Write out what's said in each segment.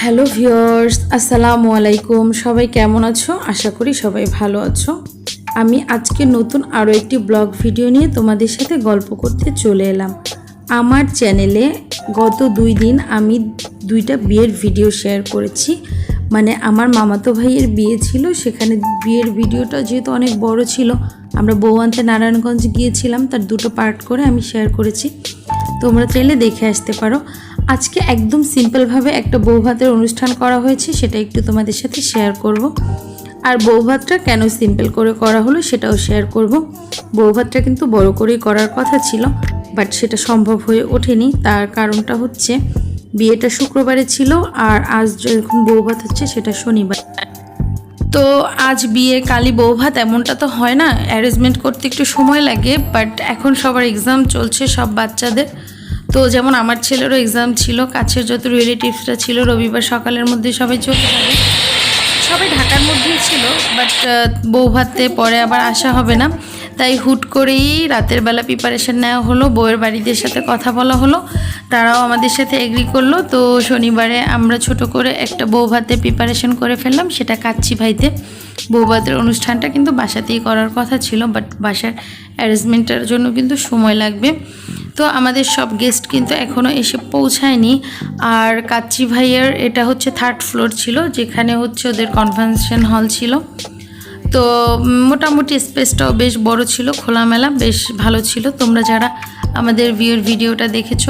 Hello viewers আসসালামু আলাইকুম। সবাই কেমন আছো? আশা করি সবাই ভালো আছো। আমি আজকে নতুন আরও একটি ব্লগ ভিডিও নিয়ে তোমাদের সাথে গল্প করতে চলে এলাম। আমার চ্যানেলে গত দুই দিন আমি দুইটা বিয়ের ভিডিও শেয়ার করেছি। মানে আমার মামাতো ভাইয়ের বিয়ে ছিল, সেখানে বিয়ের ভিডিওটা যেহেতু অনেক বড় ছিল, আমরা বৌয়ান্তে নারায়ণগঞ্জ গিয়েছিলাম, তার দুটো পার্ট করে আমি শেয়ার করেছি। তোমরা চাইলে দেখে আসতে পারো। আজকে একদম সিম্পলভাবে একটা বৌভাতের অনুষ্ঠান করা হয়েছে, সেটা একটু তোমাদের সাথে শেয়ার করব। আর বৌভাতটা কেন সিম্পল করে করা হলো সেটাও শেয়ার করব। বৌভাতটা কিন্তু বড় করেই করার কথা ছিল বাট সেটা সম্ভব হয়ে ওঠেনি তার কারণটা হচ্ছে, বিয়েটা শুক্রবারে ছিল, আর আজ যখন বৌভাত হচ্ছে সেটা শনিবার তো আজ বিয়ে কালী বৌভাত এমনটা তো হয় না অ্যারেঞ্জমেন্ট করতে একটু সময় লাগে বাট এখন সবার এক্সাম চলছে সব বাচ্চাদের তো যেমন আমার ছেলেরও এক্সাম ছিল, কাছের যত রিলেটিভসরা ছিল, রবিবার সকালের মধ্যে সবাই চলে যাবে। সবাই ঢাকার মধ্যেই ছিল বাট বৌভাতে পরে আবার আসা হবে না। তাই হুট করেই রাতের বেলা প্রিপারেশন নেওয়া হলো, বউয়ের বাড়িদের সাথে কথা বলা হলো। তারাও আমাদের সাথে এগ্রি করল। তো শনিবারে আমরা ছোট করে একটা বৌভাতে প্রিপারেশন করে ফেললাম, সেটা কাচ্ছি ভাইতে। বউ ভাতের অনুষ্ঠানটা কিন্তু বাসাতেই করার কথা ছিল বাট বাসার অ্যারেঞ্জমেন্টের জন্য কিন্তু সময় লাগবে। তো আমাদের সব গেস্ট কিন্তু এখনও এসে পৌঁছায়নি। আর কাচ্চি ভাইয়ের এটা হচ্ছে থার্ড ফ্লোর ছিল, যেখানে হচ্ছে ওদের কনভেনশন হল ছিল। তো মোটামুটি স্পেসটাও বেশ বড় ছিল, খোলামেলা, বেশ ভালো ছিল। তোমরা যারা আমাদের ভিউর ভিডিওটা দেখেছ,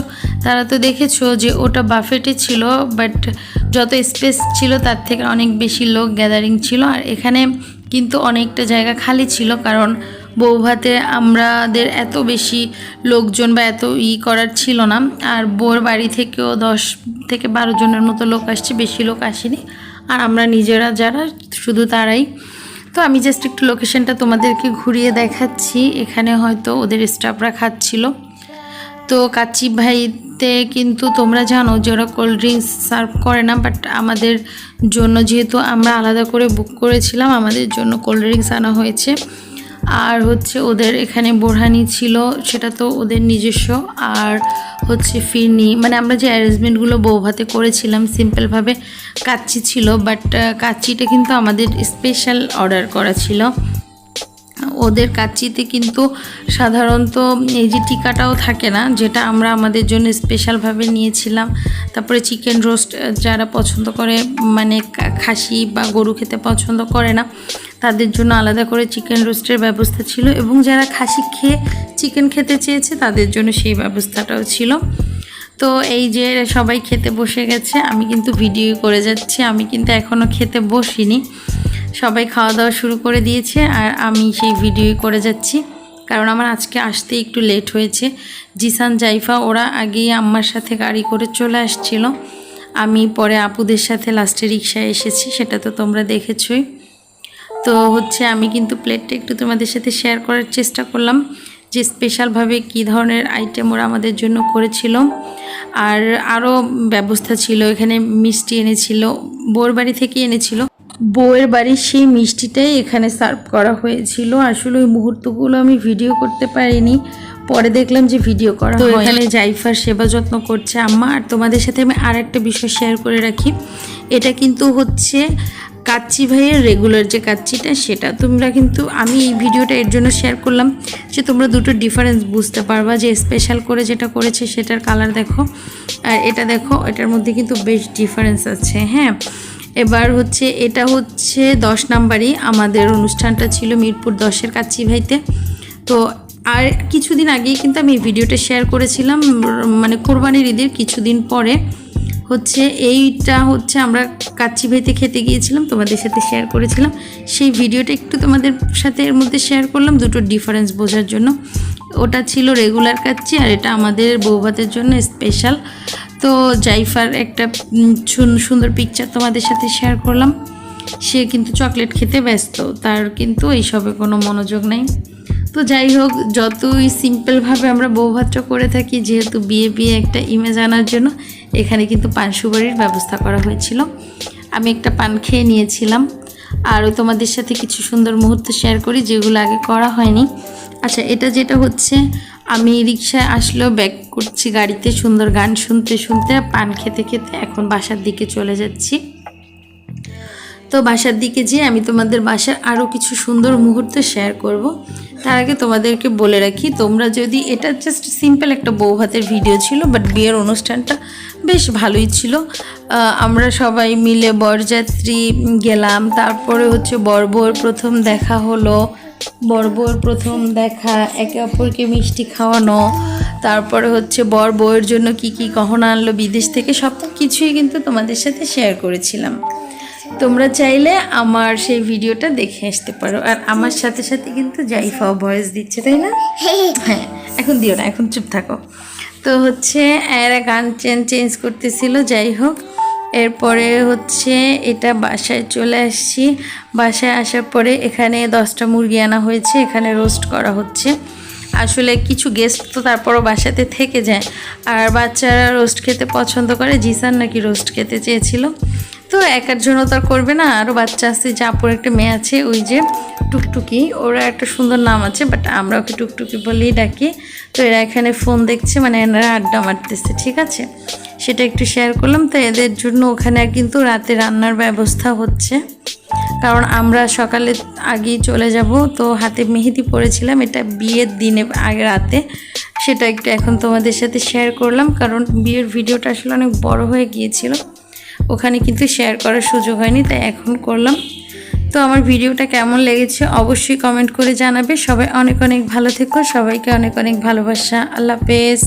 তারা তো দেখেছ যে ওটা বাফেটে ছিল, বাট যত স্পেস ছিল তার থেকে অনেক বেশি লোক গ্যাদারিং ছিল। আর এখানে কিন্তু অনেকটা জায়গা খালি ছিল, কারণ বৌভাতে আমাদের এত বেশি লোকজন বা এত ই করার ছিল না। আর বোর বাড়ি থেকেও দশ থেকে বারো জনের মতো লোক আসছে, বেশি লোক আসেনি। আর আমরা নিজেরা যারা, শুধু তারাই। তো আমি জাস্ট একটু লোকেশনটা তোমাদেরকে ঘুরিয়ে দেখাচ্ছি। এখানে হয়তো ওদের স্টাফরা খাচ্ছিল। তো কাচ্চি ভাইতে কিন্তু তোমরা জানো যে ওরা কোল্ড ড্রিঙ্কস সার্ভ করে না বাট আমাদের জন্য যেহেতু আমরা আলাদা করে বুক করেছিলাম, আমাদের জন্য কোল্ড ড্রিঙ্কস আনা হয়েছে। আর হচ্ছে ওদের এখানে বোরহানি ছিল, সেটা তো ওদের নিজস্ব। আর হচ্ছে ফিরনি মানে আমরা যে অ্যারেঞ্জমেন্টগুলো বৌভাতে করেছিলাম সিম্পলভাবে কাচ্চি ছিল বাট কাচ্চিটা কিন্তু আমাদের স্পেশাল অর্ডার করা ছিল। ওদের কাচ্চিতে কিন্তু সাধারণত এই যে টিকাটাও থাকে না, যেটা আমরা আমাদের জন্য স্পেশালভাবে নিয়েছিলাম। তারপরে চিকেন রোস্ট যারা পছন্দ করে মানে খাসি বা গরু খেতে পছন্দ করে না তাদের জন্য আলাদা করে চিকেন রোস্টের ব্যবস্থা ছিল এবং যারা খাসি খেয়ে চিকেন খেতে চেয়েছে, তাদের জন্য সেই ব্যবস্থাটাও ছিল। তো এই যে সবাই খেতে বসে গেছে, আমি কিন্তু ভিডিও করে যাচ্ছি, আমি কিন্তু এখনও খেতে বসিনি। সবাই খাওয়া দাওয়া শুরু করে দিয়েছে আর আমি সেই ভিডিও করে যাচ্ছি। কারণ আমার আজকে আসতে একটু লেট হয়েছে। জিসান, জাইফা, ওরা আগেই আম্মার সাথে গাড়ি করে চলে আসছিল। আমি পরে আপুদের সাথে লাস্টে রিক্সায় এসেছি, সেটা তো তোমরা দেখেছই। তো হচ্ছে আমি কিন্তু প্লেটটা একটু তোমাদের সাথে শেয়ার করার চেষ্টা করলাম যে স্পেশালভাবে কী ধরনের আইটেম ওরা আমাদের জন্য করেছিল। আর আরও ব্যবস্থা ছিল এখানে মিষ্টি এনেছিল বোর বাড়ি থেকে এনেছিল। বউয়ের বাড়ির সেই মিষ্টিটাই এখানে সার্ভ করা হয়েছিল। আসলে ওই মুহূর্তগুলো আমি ভিডিও করতে পারিনি পরে দেখলাম যে ভিডিও করা তো এখানে জাইফার সেবা যত্ন করছে আম্মা। আর তোমাদের সাথে আমি আর একটা বিষয় শেয়ার করে রাখি। এটা কিন্তু হচ্ছে কাচ্চি ভাইয়ের রেগুলার যে কাচ্চিটা, সেটা তোমরা কিন্তু, আমি এই ভিডিওটা এর জন্য শেয়ার করলাম যে তোমরা দুটো ডিফারেন্স বুঝতে পারবা যে স্পেশাল করে যেটা করেছে সেটার কালার দেখো। আর এটা দেখো, এটার মধ্যে কিন্তু বেশ ডিফারেন্স আছে হ্যাঁ। এবার হচ্ছে, এটা হচ্ছে দশ নাম্বারই আমাদের অনুষ্ঠানটা ছিল মিরপুর দশের কাচ্চি ভাইতে। তো আর কিছুদিন আগেই কিন্তু আমি এই ভিডিওটা শেয়ার করেছিলাম মানে কোরবানির ঈদের কিছুদিন পরে। হচ্ছে এইটা হচ্ছে আমরা কাচ্চি ভাইতে খেতে গিয়েছিলাম, তোমাদের সাথে শেয়ার করেছিলাম। সেই ভিডিওটা একটু তোমাদের সাথে এর মধ্যে শেয়ার করলাম, দুটো ডিফারেন্স বোঝার জন্য। ওটা ছিল রেগুলার কাচ্চি আর এটা আমাদের বৌভাতের জন্য স্পেশাল তো জাইফার একটা সুন্দর পিকচার তোমাদের সাথে শেয়ার করলাম। সে কিন্তু চকলেট খেতে ব্যস্ত, তার কিন্তু এইসবে কোনো মনোযোগ নেই। তো যাই হোক, যতই সিম্পলভাবে আমরা বৌভাতটা করে থাকি, যেহেতু বিয়ে বিয়ে একটা ইমেজ আনার জন্য, এখানে কিন্তু পান সুপারির ব্যবস্থা করা হয়েছিল। আমি একটা পান খেয়ে নিয়েছিলাম। আরও তোমাদের সাথে কিছু সুন্দর মুহূর্ত শেয়ার করি, যেগুলো আগে করা হয়নি। আচ্ছা এটা যেটা হচ্ছে, আমি রিক্সায় আসলেও ব্যাক করছি গাড়িতে, সুন্দর গান শুনতে শুনতে, পান খেতে খেতে এখন বাসার দিকে চলে যাচ্ছি। তো বাসার দিকে যেয়ে আমি তোমাদের বাসার আরও কিছু সুন্দর মুহূর্ত শেয়ার করব। তার আগে তোমাদেরকে বলে রাখি, তোমরা যদি এটা জাস্ট সিম্পল একটা বউ ভাতের ভিডিও ছিল বাট বিয়ের অনুষ্ঠানটা বেশ ভালোই ছিল। আমরা সবাই মিলে বরযাত্রী গেলাম, তারপরে হচ্ছে বর বউয়ের প্রথম দেখা হলো। বর বউয়ের প্রথম দেখা, একে অপরকে মিষ্টি খাওয়ানো, তারপরে হচ্ছে বর বউয়ের জন্য কি কি গহনা আনলো বিদেশ থেকে সব কিছুই কিন্তু তোমাদের সাথে শেয়ার করেছিলাম। তোমরা চাইলে আমার সেই ভিডিওটা দেখে আসতে পারো। আর আমার সাথে সাথে কিন্তু জাইফাও ভয়েস দিচ্ছে, তাই না? হ্যাঁ এখন দিও না, এখন চুপ থাকো। তো হচ্ছে, এরা গান চেঞ্জ চেঞ্জ করতেছিল, যাই হোক। এরপরে হচ্ছে, এটা বাসায় চলে আসছি। বাসায় আসার পরে এখানে দশটা মুরগি আনা হয়েছে, এখানে রোস্ট করা হচ্ছে। আসলে কিছু গেস্ট তো তারপরও বাসাতে থেকে যায়। আর বাচ্চারা রোস্ট খেতে পছন্দ করে, জিসান নাকি রোস্ট খেতে চেয়েছিল। তো একার জন্য তো আর করবে না। আরও বাচ্চা আছে জাপুর একটা মেয়ে আছে, ওই যে টুকটুকি। ওরা একটা সুন্দর নাম আছে বাট আমরা ওকে টুকটুকি বলেই ডাকি। তো এরা এখানে ফোন দেখছে মানে এনারা আড্ডা মারতেছে, ঠিক আছে? সেটা একটু শেয়ার করলাম। তো এদের জন্য ওখানে কিন্তু রাতে রান্নার ব্যবস্থা হচ্ছে। কারণ আমরা সকালে আগেই চলে যাব। তো হাতে মেহেদি পরেছিলাম, এটা বিয়ের দিনে, আগে রাতে। সেটা একটু এখন তোমাদের সাথে শেয়ার করলাম, কারণ বিয়ের ভিডিওটা আসলে অনেক বড় হয়ে গিয়েছিল। ওখানে কিন্তু শেয়ার করার সুযোগ হয়নি, তাই এখন করলাম। তো আমার ভিডিওটা কেমন লেগেছে অবশ্যই কমেন্ট করে জানাবে। সবাই অনেক অনেক ভালো থেকো, সবাইকে অনেক অনেক ভালোবাসা। আল্লাহ হাফেজ।